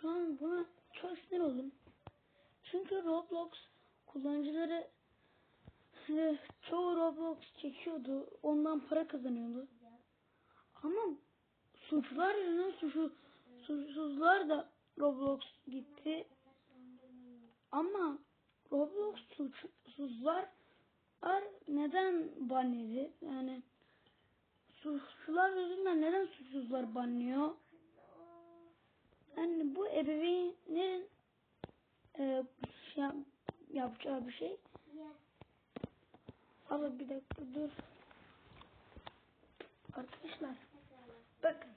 Şu an buna çok sinir oldum. Çünkü Roblox kullanıcıları e, çoğu Roblox çekiyordu. Ondan para kazanıyordu. Ama suçlar yüzünden suçu, suçsuzlar da Roblox gitti. Ama Roblox suçsuzlar neden banledi? Yani suçlular yüzünden neden suçsuzlar banlıyor? Yani bu ebeveynlerin e, şey yap- yapacağı bir şey. Abi bir dakika dur. Arkadaşlar bakın.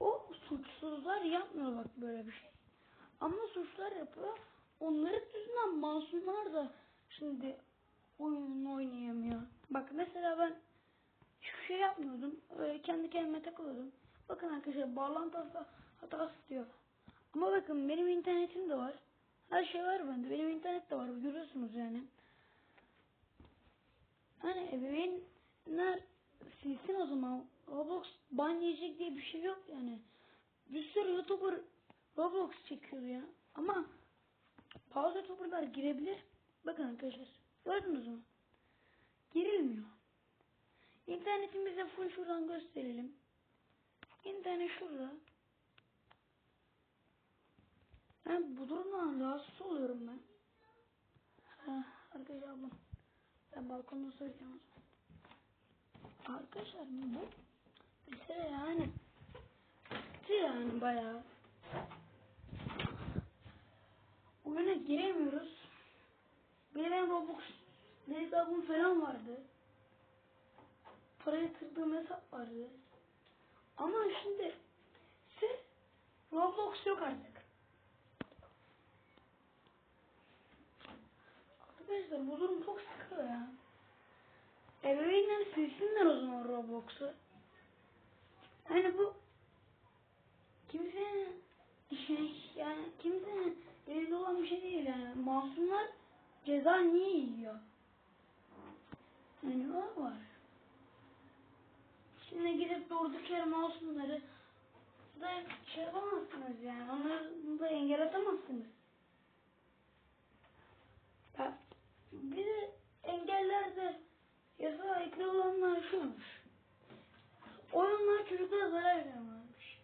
O suçsuzlar yapmıyor bak böyle bir şey. Ama suçlar yapıyor. Onların yüzünden masumlar da şimdi oyununu oynayamıyor. Bak mesela ben hiçbir şey yapmıyordum. Öyle kendi kendime takılıyordum. Bakın arkadaşlar bağlantı hata- hatası diyor. Ama bakın benim internetim de var. Her şey var bende. Benim internet de var. Görüyorsunuz yani. Hani ebeveynler silsin o zaman. Roblox ban yiyecek diye bir şey yok yani. Bir sürü YouTuber Roblox çekiyor ya. Ama bazı YouTuber'lar girebilir. Bakın arkadaşlar. Gördünüz mü? Girilmiyor. İnternetimize full şuradan gösterelim. İnternet şurada. Ben bu durumdan rahatsız oluyorum ben. Ha, arkadaşlar ablam. Ben balkonda söyleyeceğim. Arkadaşlar bu mesele yani sıktı yani bayağı. Oyuna giremiyoruz. Bir benim Roblox hesabım falan vardı. Para yatırdığım hesap vardı. Ama şimdi siz Roblox yok artık. Arkadaşlar bu durum çok sıkıyor ya. Ebeveynler silsinler o zaman Roblox'u. Yani bu kimsenin işine yani kimsenin elinde olan bir şey değil yani. Masumlar ceza niye yiyor? Yani o var. Şimdi gidip durduk yere masumları da şey yapamazsınız yani. Onları da engel atamazsınız. Ya, bir de engellerde yasa ekli olanlar şuymuş. Oyunlar çocuklara zarar vermiyormuş.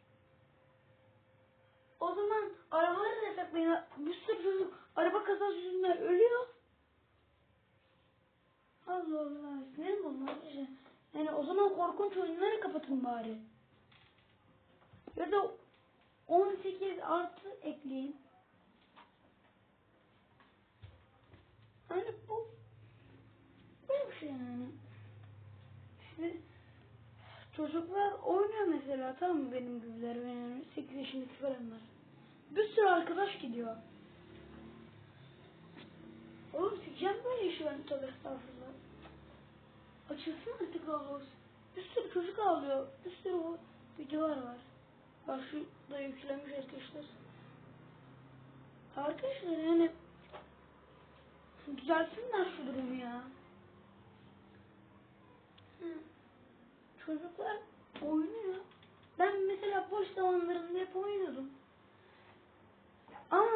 O zaman arabaları da yasaklayın. Bir sürü çocuk araba kazası yüzünden ölüyor. Allah Allah. Sinirim bunlar. Yani o zaman korkunç oyunları kapatın bari. Ya da 18 artı ekleyin. Hani bu bir şey yani. Şimdi çocuklar oynuyor mesela tamam mı benim gibiler yani 8 yaşındaki falanlar. Bir sürü arkadaş gidiyor. Oğlum sikeceğim böyle işi ben tabi estağfurullah. Açılsın artık Roblox. Bir sürü çocuk ağlıyor. Bir sürü o videolar var. Bak şu da yüklenmiş arkadaşlar. Arkadaşlar yani düzelsinler şu durumu ya. Çocuklar oynuyor. Ben mesela boş zamanlarımda hep oynuyordum. Ama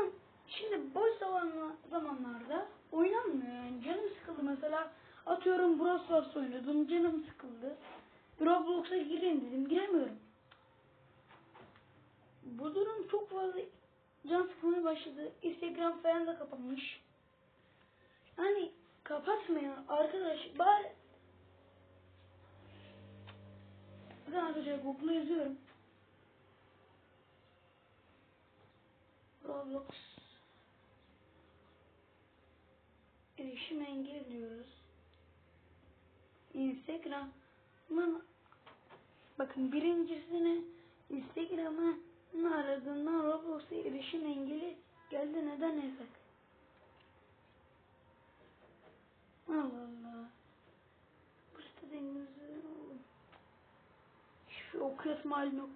şimdi boş zamanla, zamanlarda oynanmıyor yani. Canım sıkıldı. Atıyorum Brawl Stars oynuyordum. Canım sıkıldı. Roblox'a gireyim dedim. Giremiyorum. Bu durum çok fazla can sıkmaya başladı. Instagram falan da kapanmış. Hani kapatmayın arkadaş. Bari arkadaşlar Google'a yazıyorum. Roblox erişim engel diyoruz. Instagram'ın bakın birincisini Instagram'ın aradığından Roblox'a erişim engeli geldi neden yasak? Allah Allah. Bu sitede İngilizce Hiçbir okuyasım halim yok.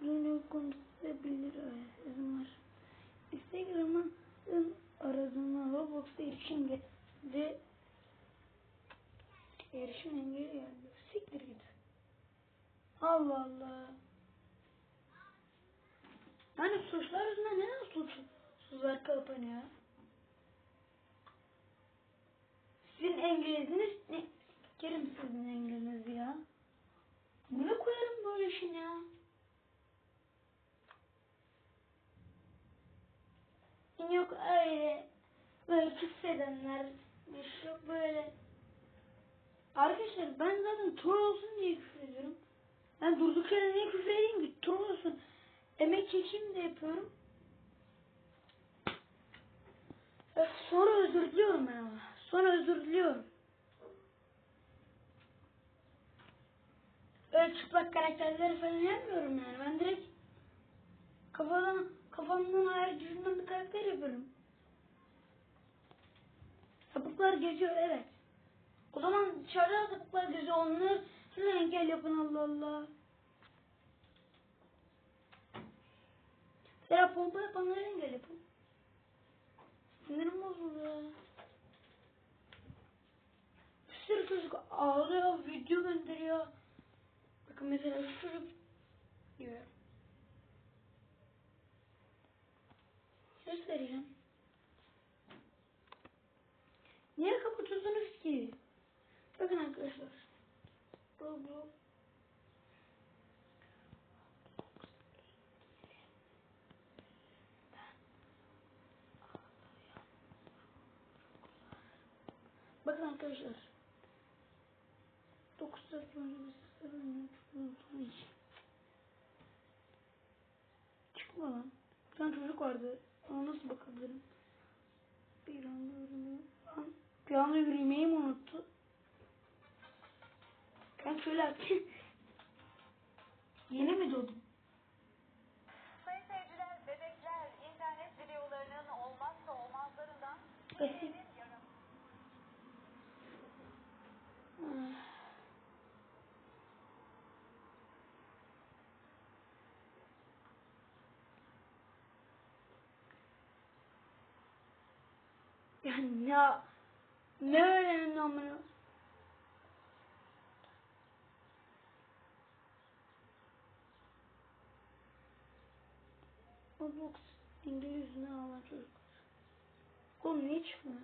Bunu konuşabilir izin var. Instagram'ın aradığından Roblox'ta erişim geldi. Erişim engeli geldi. Siktir git. Allah Allah. suçlar yüzünden neden suçsuzlar kapanıyor? Engeliniz ne? Kerim sizin engeliniz ya. Bunu koyarım böyle işin ya. Yok öyle böyle küfredenler yok böyle. Arkadaşlar ben zaten troll olsun diye küfür ediyorum. Ben durduk yere niye küfür edeyim ki? Troll olsun. Emek çekeyim de yapıyorum. Sonra özür diliyorum ben. Sonra özür diliyorum. Öyle çıplak karakterleri falan yapmıyorum yani. Ben direkt kafadan kafamdan hayal gücümden bir karakter yapıyorum. Sapıklar geziyor evet. O zaman dışarıda sapıklar geziyor. Onları siz engel yapın Allah Allah. Mesela pompa yapanları engel yapın. Sinirim bozuluyor. Bir sürü çocuk ağlıyor, video gönderiyor. Mesela şu çocuk diyor. Göstereceğim. Niye kapatıyorsunuz ki? Bakın arkadaşlar. Roblox. Bakın arkadaşlar. 9 saat önce. Çıkma lan. Bir tane çocuk vardı. Ona nasıl bakabilirim? Bir anda yürümeyi... Bir anda yürümeyi mi unuttu? Ben şöyle yapayım. Yeni mi doğdum? Sayın seyirciler, bebekler internet videolarının olmazsa olmazlarından Bakayım. Ya ne ne öğrenin amına? Roblox İngilizce ağlar çocuk. Oğlum niye çıkmıyor?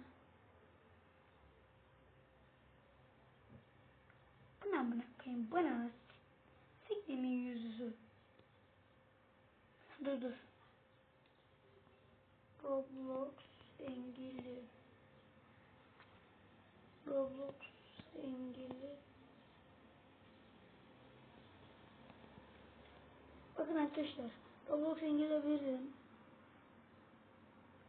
Bu ne amına koyayım? Bu ne? Siktimin yüzüzü. Dur dur. Roblox engelli. Roblox engelli. Bakın arkadaşlar. Roblox engelleyebilirim.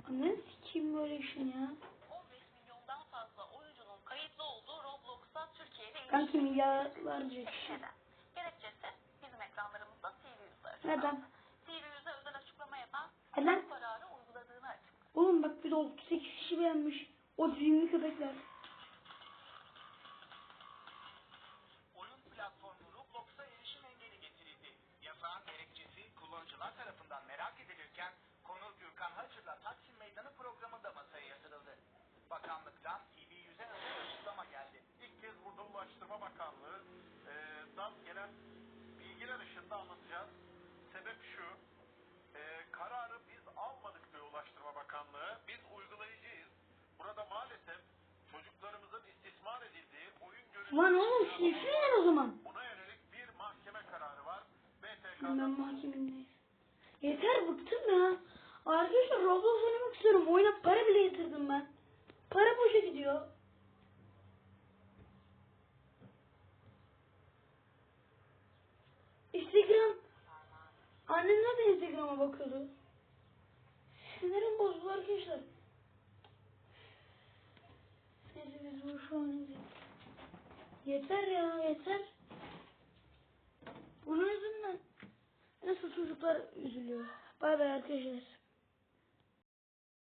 Anne sikeyim böyle işin ya. 15 milyondan fazla oyuncunun kayıtlı olduğu Roblox'ta Türkiye'de Kanki milyarlarca kişi. Neden? Gerekçesi bizim ekranlarımızda TV yüzü Neden? TV yüzü özel açıklama yapan Neden? kararı uyguladığını açıkladı. Oğlum bak bir de 38 kişi beğenmiş. O cimri köpekler. Işığında anlatacağız. Sebep şu, e, kararı biz almadık diyor Ulaştırma Bakanlığı. Biz uygulayıcıyız. Burada maalesef çocuklarımızın istismar edildiği oyun Lan oğlum silsinler o zaman. Buna yönelik bir mahkeme kararı var. Şimdi ben BTK'da mahkemindeyim. Yeter bıktım ya. Arkadaşlar Roblox oynamak istiyorum. Oyuna para bile yatırdım ben. Para boşa gidiyor. Instagram. Annem zaten Instagram'a bakıyordu. Sinirim bozuldu arkadaşlar. Neyse biz bu şu an Yeter ya yeter. Bunun yüzünden nasıl çocuklar üzülüyor. Bay bay arkadaşlar.